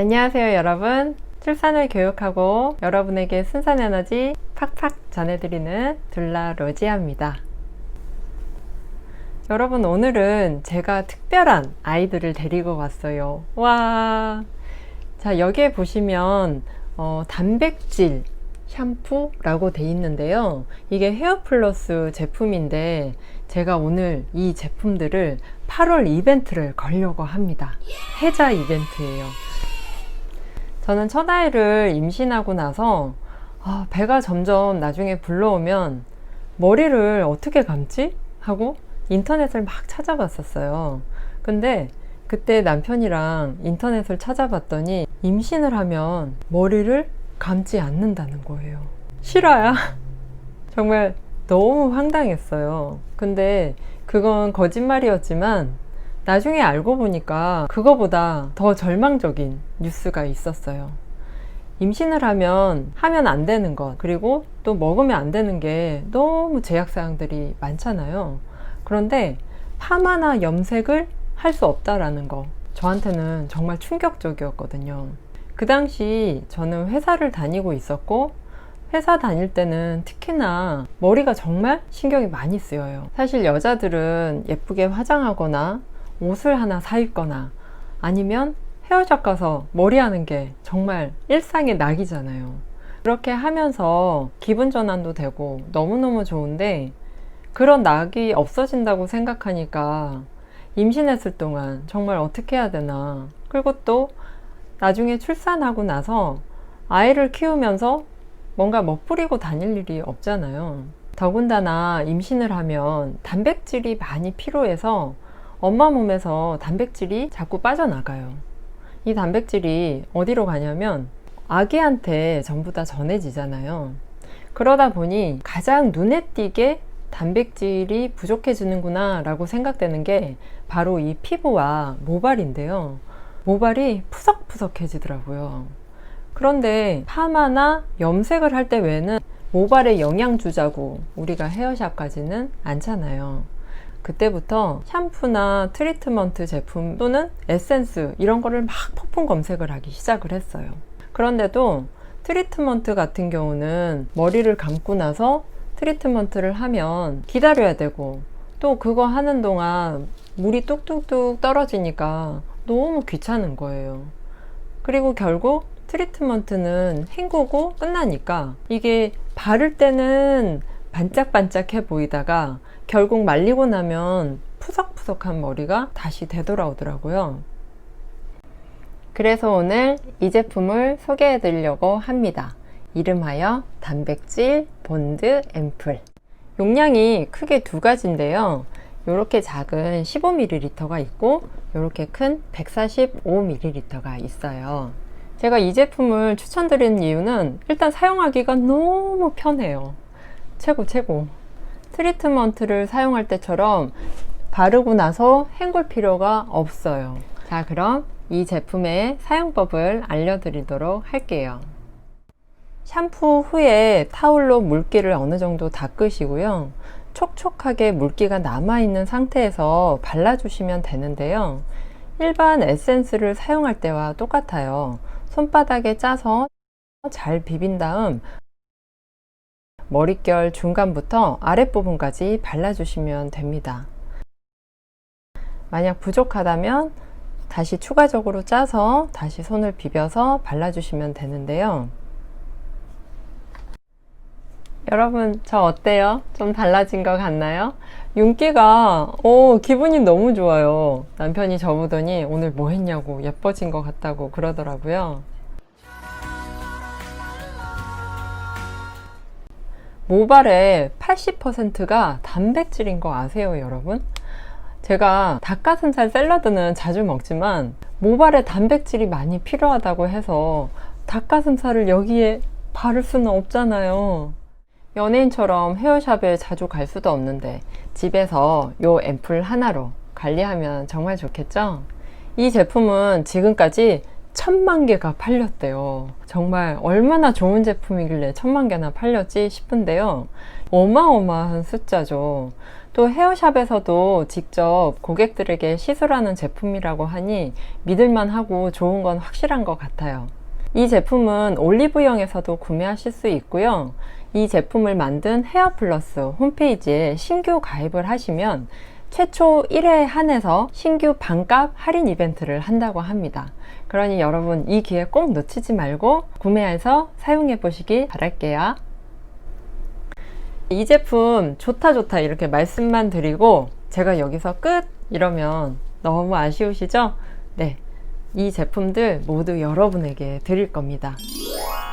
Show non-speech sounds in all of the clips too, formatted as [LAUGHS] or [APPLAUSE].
안녕하세요, 여러분. 출산을 교육하고 여러분에게 순산 에너지 팍팍 전해드리는 둘라 로지아입니다. 여러분, 오늘은 제가 특별한 아이들을 데리고 왔어요. 와. 자, 여기에 보시면, 어, 단백질 샴푸라고 돼 있는데요. 이게 헤어플러스 제품인데, 제가 오늘 이 제품들을 8월 이벤트를 걸려고 합니다. 해자 이벤트예요. 저는 첫 아이를 임신하고 나서 아, 배가 점점 나중에 불러오면 머리를 어떻게 감지? 하고 인터넷을 막 찾아봤었어요. 근데 그때 남편이랑 인터넷을 찾아봤더니 임신을 하면 머리를 감지 않는다는 거예요. 실화야? [LAUGHS] 정말 너무 황당했어요. 근데 그건 거짓말이었지만 나중에 알고 보니까 그거보다 더 절망적인 뉴스가 있었어요. 임신을 하면 하면 안 되는 것, 그리고 또 먹으면 안 되는 게 너무 제약사항들이 많잖아요. 그런데 파마나 염색을 할 수 없다라는 거. 저한테는 정말 충격적이었거든요. 그 당시 저는 회사를 다니고 있었고, 회사 다닐 때는 특히나 머리가 정말 신경이 많이 쓰여요. 사실 여자들은 예쁘게 화장하거나 옷을 하나 사 입거나 아니면 헤어샵 가서 머리 하는 게 정말 일상의 낙이잖아요. 그렇게 하면서 기분 전환도 되고 너무너무 좋은데 그런 낙이 없어진다고 생각하니까 임신했을 동안 정말 어떻게 해야 되나. 그리고 또 나중에 출산하고 나서 아이를 키우면서 뭔가 멋부리고 다닐 일이 없잖아요. 더군다나 임신을 하면 단백질이 많이 필요해서 엄마 몸에서 단백질이 자꾸 빠져나가요. 이 단백질이 어디로 가냐면 아기한테 전부 다 전해지잖아요. 그러다 보니 가장 눈에 띄게 단백질이 부족해지는구나 라고 생각되는 게 바로 이 피부와 모발인데요. 모발이 푸석푸석해지더라고요. 그런데 파마나 염색을 할 때 외에는 모발에 영양 주자고 우리가 헤어샵 가지는 않잖아요. 그때부터 샴푸나 트리트먼트 제품 또는 에센스 이런 거를 막 폭풍 검색을 하기 시작을 했어요. 그런데도 트리트먼트 같은 경우는 머리를 감고 나서 트리트먼트를 하면 기다려야 되고 또 그거 하는 동안 물이 뚝뚝뚝 떨어지니까 너무 귀찮은 거예요. 그리고 결국 트리트먼트는 헹구고 끝나니까 이게 바를 때는 반짝반짝해 보이다가 결국 말리고 나면 푸석푸석한 머리가 다시 되돌아오더라고요. 그래서 오늘 이 제품을 소개해 드리려고 합니다. 이름하여 단백질 본드 앰플. 용량이 크게 두 가지인데요. 이렇게 작은 15ml가 있고 이렇게 큰 145ml가 있어요. 제가 이 제품을 추천드리는 이유는 일단 사용하기가 너무 편해요. 최고 최고. 트리트먼트를 사용할 때처럼 바르고 나서 헹굴 필요가 없어요. 자, 그럼 이 제품의 사용법을 알려드리도록 할게요. 샴푸 후에 타올로 물기를 어느 정도 닦으시고요. 촉촉하게 물기가 남아있는 상태에서 발라주시면 되는데요. 일반 에센스를 사용할 때와 똑같아요. 손바닥에 짜서 잘 비빈 다음 머릿결 중간부터 아랫부분까지 발라주시면 됩니다. 만약 부족하다면 다시 추가적으로 짜서 다시 손을 비벼서 발라주시면 되는데요. 여러분, 저 어때요? 좀 달라진 것 같나요? 윤기가, 오, 기분이 너무 좋아요. 남편이 저보더니 오늘 뭐 했냐고 예뻐진 것 같다고 그러더라고요. 모발의 80%가 단백질인 거 아세요, 여러분? 제가 닭가슴살 샐러드는 자주 먹지만 모발에 단백질이 많이 필요하다고 해서 닭가슴살을 여기에 바를 수는 없잖아요. 연예인처럼 헤어샵에 자주 갈 수도 없는데 집에서 요 앰플 하나로 관리하면 정말 좋겠죠? 이 제품은 지금까지 천만 개가 팔렸대요. 정말 얼마나 좋은 제품이길래 천만 개나 팔렸지 싶은데요. 어마어마한 숫자죠. 또 헤어샵에서도 직접 고객들에게 시술하는 제품이라고 하니 믿을만 하고 좋은 건 확실한 것 같아요. 이 제품은 올리브영에서도 구매하실 수 있고요. 이 제품을 만든 헤어플러스 홈페이지에 신규 가입을 하시면 최초 1회 한해서 신규 반값 할인 이벤트를 한다고 합니다. 그러니 여러분 이 기회 꼭 놓치지 말고 구매해서 사용해 보시기 바랄게요. 이 제품 좋다 좋다 이렇게 말씀만 드리고 제가 여기서 끝 이러면 너무 아쉬우시죠? 네. 이 제품들 모두 여러분에게 드릴 겁니다.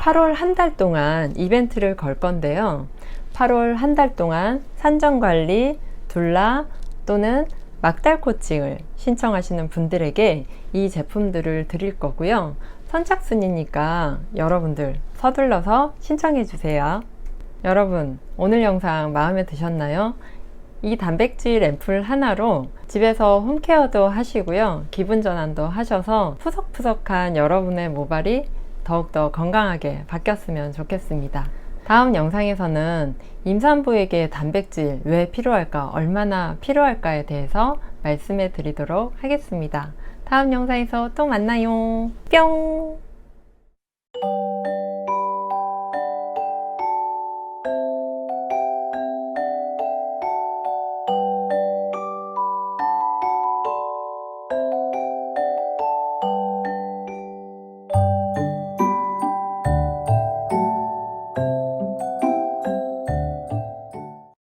8월 한 달 동안 이벤트를 걸 건데요. 8월 한 달 동안 산정 관리, 둘라 또는 막달 코칭을 신청하시는 분들에게 이 제품들을 드릴 거고요. 선착순이니까 여러분들 서둘러서 신청해 주세요. 여러분, 오늘 영상 마음에 드셨나요? 이 단백질 앰플 하나로 집에서 홈케어도 하시고요. 기분 전환도 하셔서 푸석푸석한 여러분의 모발이 더욱더 건강하게 바뀌었으면 좋겠습니다. 다음 영상에서는 임산부에게 단백질 왜 필요할까, 얼마나 필요할까에 대해서 말씀해 드리도록 하겠습니다. 다음 영상에서 또 만나요. 뿅!